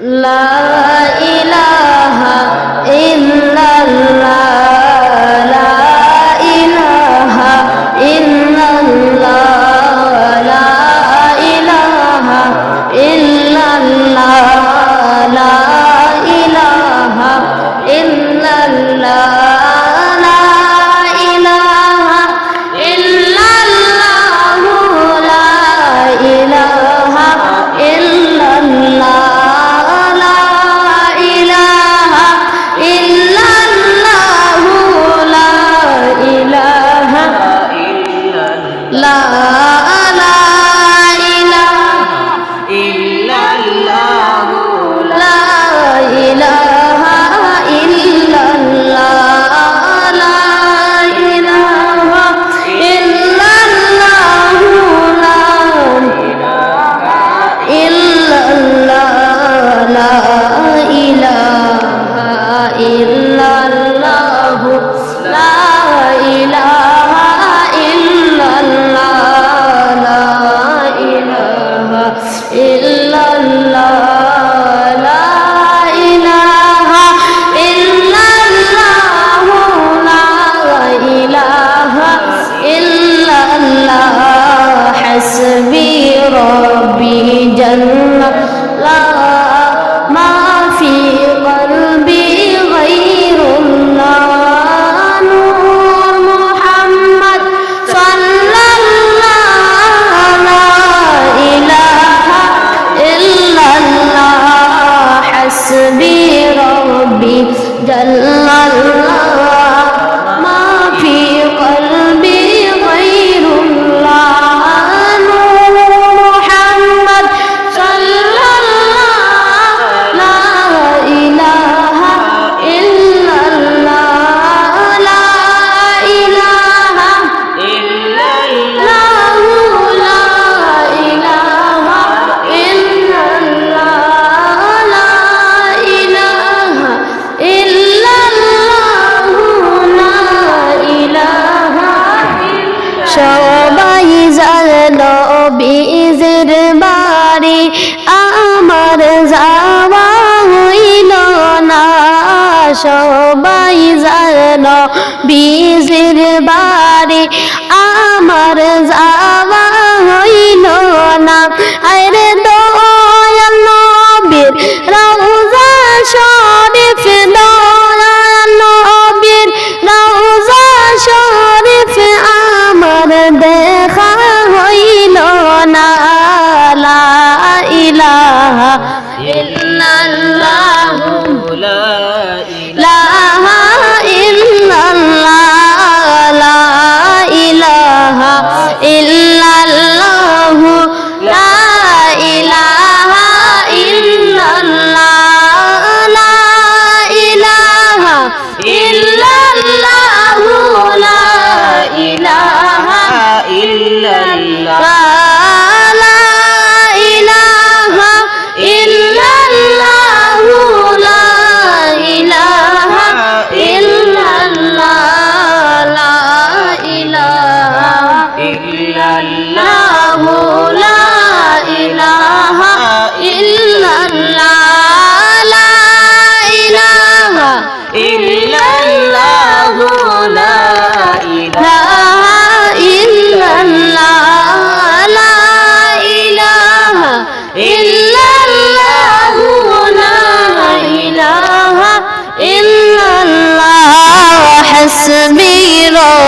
লা আল্লাহ সবাই জানো বীজের বাড়ি আমার যা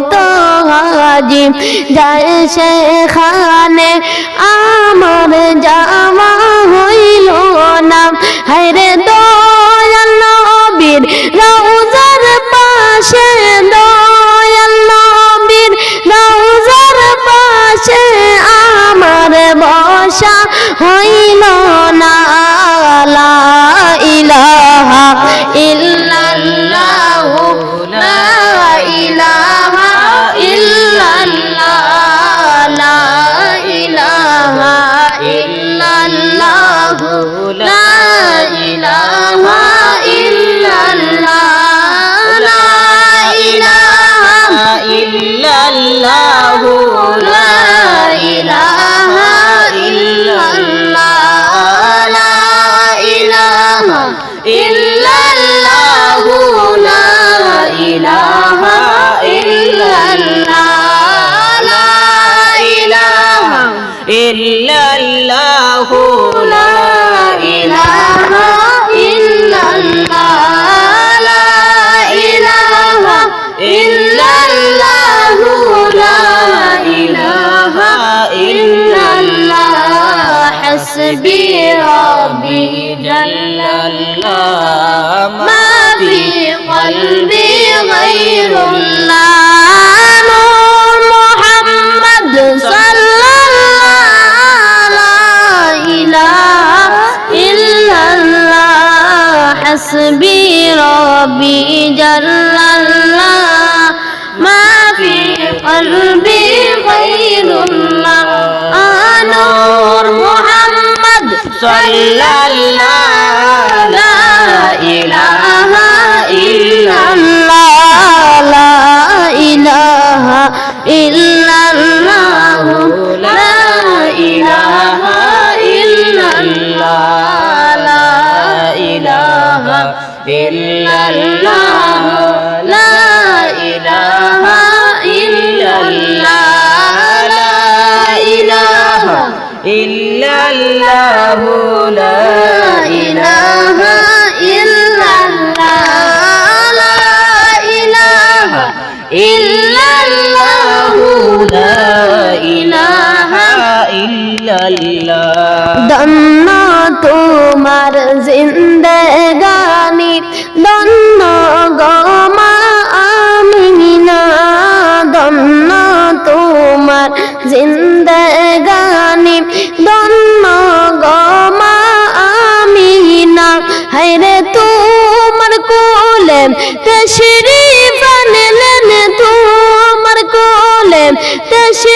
বাজি যায় সেখানে আমার জামা হইল না। হায়রে দয়াল নবীর রওজার পাশে, দয়াল আমার বসা হইল إلا الله. لا إله إلا الله. لا إله إلا الله. لا إله إلا الله. حسبي ربي جل الله. তসবি রবি জল্লাল্লাহ। মা ফি কলবি গায়রুল্লাহ আনোর মুহাম্মদ সাল্লাল্লাহ ইল্লাল্লাহ লা إله إلا الله لا إله إلا الله لا إله ইল্লাল্লাহ দন্ন তোমার জিন্দগানি কোলে তেশরি বানলেন তোমার কোলে তেশরি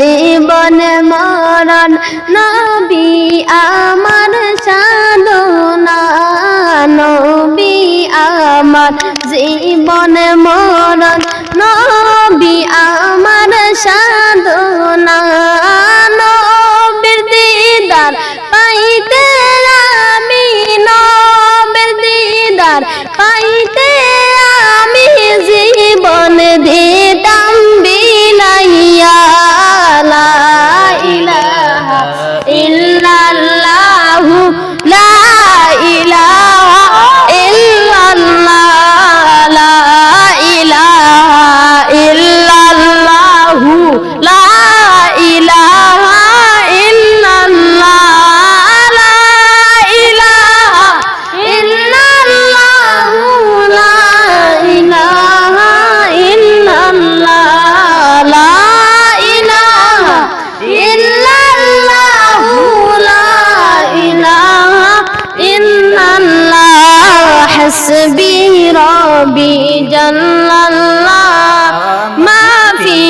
জীবন মরণ নবী আমার সাধনা নবী আমার জীবন মরণ নবী আমার সাধনা। হাসবি রবি জল্লাল্লাহ মাফি